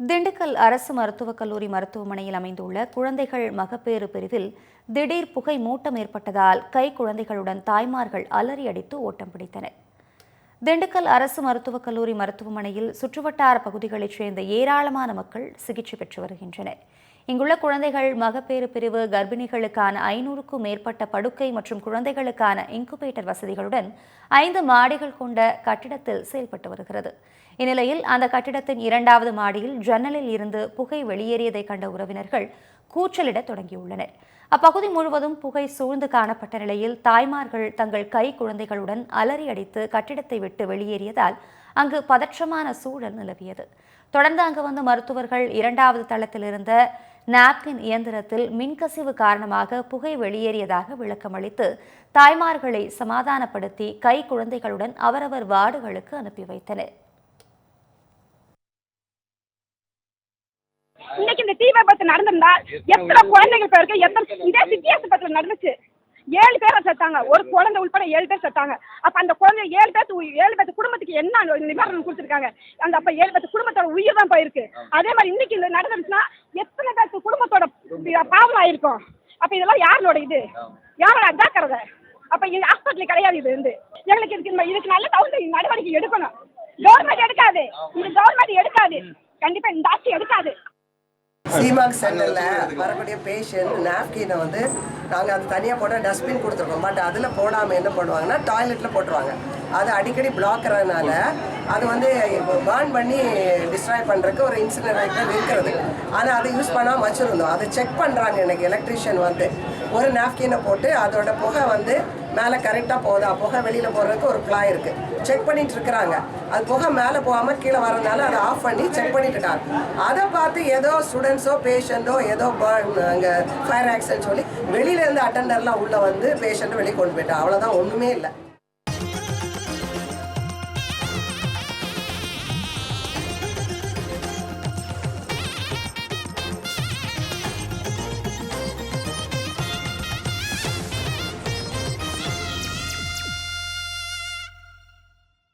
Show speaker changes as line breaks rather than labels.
திண்டுக்கல் அரசு மருத்துவக் கல்லூரி மருத்துவமனையில் அமைந்துள்ள குழந்தைகள் மகப்பேறு பிரிவில் திடீர் புகை மூட்டம் ஏற்பட்டதால் கை குழந்தைகளுடன் தாய்மார்கள் அலறி அடித்து ஓட்டம் பிடித்தனர். திண்டுக்கல் அரசு மருத்துவக் கல்லூரி மருத்துவமனையில் சுற்றுவட்டார பகுதிகளைச் சேர்ந்த ஏராளமான மக்கள் சிகிச்சை பெற்று வருகின்றனர். இங்குள்ள குழந்தைகள் மகப்பேறு பிரிவு கர்ப்பிணிகளுக்கான ஐநூறுக்கும் மேற்பட்ட படுக்கை மற்றும் குழந்தைகளுக்கான இன்குபேட்டர் வசதிகளுடன் ஐந்து மாடிகள் கொண்ட கட்டிடத்தில் செயல்பட்டு வருகிறது. இந்நிலையில் அந்த கட்டிடத்தின் இரண்டாவது மாடியில் ஜன்னலில் இருந்து புகை வெளியேறியதை கண்ட உறவினர்கள் கூச்சலிட தொடங்கியுள்ளனர். அப்பகுதி முழுவதும் புகை சூழ்ந்து காணப்பட்ட நிலையில் தாய்மார்கள் தங்கள் கை குழந்தைகளுடன் அலறி அடித்து கட்டிடத்தை விட்டு வெளியேறியதால் அங்கு பதற்றமான சூழல் நிலவியது. தொடர்ந்து அங்கு வந்த மருத்துவர்கள் இரண்டாவது தளத்தில் இருந்த நாப்கின் இயந்திரத்தில் மின்கசிவு காரணமாக புகை வெளியேறியதாக விளக்கமளித்து தாய்மார்களை சமாதானப்படுத்தி கை குழந்தைகளுடன் அவரவர் வார்டுகளுக்கு அனுப்பி வைத்தனர்.
இன்னைக்கு இந்த தீ விபத்து நடந்திருந்தா எத்தனை குழந்தைகள் பேருக்கு எத்தனை இதே சித்தியாசப்பட்டில் நடந்துச்சு. ஏழு பேரை செத்தாங்க. ஒரு குழந்தை உட்பட ஏழு பேர் செத்தாங்க. அப்ப அந்த குழந்தை ஏழு பேர்த்து ஏழு பேர்த்து குடும்பத்துக்கு என்ன நிவாரணம் கொடுத்துருக்காங்க? அந்த அப்ப ஏழு பேர்த்து குடும்பத்தோட உயிர் தான் போயிருக்கு. அதே மாதிரி இன்னைக்கு நடந்துருச்சுன்னா எத்தனை பேர்த்து குடும்பத்தோட பாவம் ஆயிருக்கும் அப்ப இதெல்லாம் யாரோட இது? யாரோட அஜாக்கிறத அப்ப இது ஹாஸ்பிட்டல் கிடையாது இது வந்து. எங்களுக்கு இதுக்கு இதுக்கு நல்ல தகுந்த நடவடிக்கை எடுக்கணும். கவர்மெண்ட் எடுக்காது. இந்த கவர்மெண்ட் எடுக்காது. கண்டிப்பா இந்த ஆட்சி எடுக்காது.
சீமாக் சென்டரில் வரக்கூடிய பேஷண்ட் நாப்கினை வந்து நாங்கள் அது தனியாக போட டஸ்ட்பின் கொடுத்துருக்கோம். பட் அதில் போடாமல் என்ன பண்ணுவாங்கன்னா டாய்லெட்டில் போட்டுருவாங்க. அது அடிக்கடி பிளாக்கிறதுனால அது வந்து பேர்ன் பண்ணி டிஸ்ட்ராய் பண்ணுறதுக்கு ஒரு இன்சினரேட்டர் இருக்கிறது. ஆனால் அதை யூஸ் பண்ணாமல் வச்சுருந்தோம். அதை செக் பண்ணுறாங்க எனக்கு எலக்ட்ரிஷியன் வந்து. ஒரு நாப்கினை போட்டு அதோட புகை வந்து மேலே கரெக்டாக போகுதா? புகை வெளியில் போகிறதுக்கு ஒரு பிளாய் இருக்குது செக் பண்ணிட்டு இருக்கிறாங்க. அது புகை மேலே போகாமல் கீழே வரனால அதை ஆஃப் பண்ணி செக் பண்ணிட்டு இருக்காங்க அதை பார்த்து ஏதோ ஸ்டூடெண்ட்ஸோ பேஷண்ட்டோ ஏதோ பேர்ன் அங்கே ஃபயர் ஆக்சிடென்ட் சொல்லி வெளியிலேருந்து அட்டெண்டர்லாம் உள்ளே வந்து பேஷண்ட்டை வெளியே கொண்டு போயிட்டா அவ்வளோதான் ஒன்றுமே இல்லை.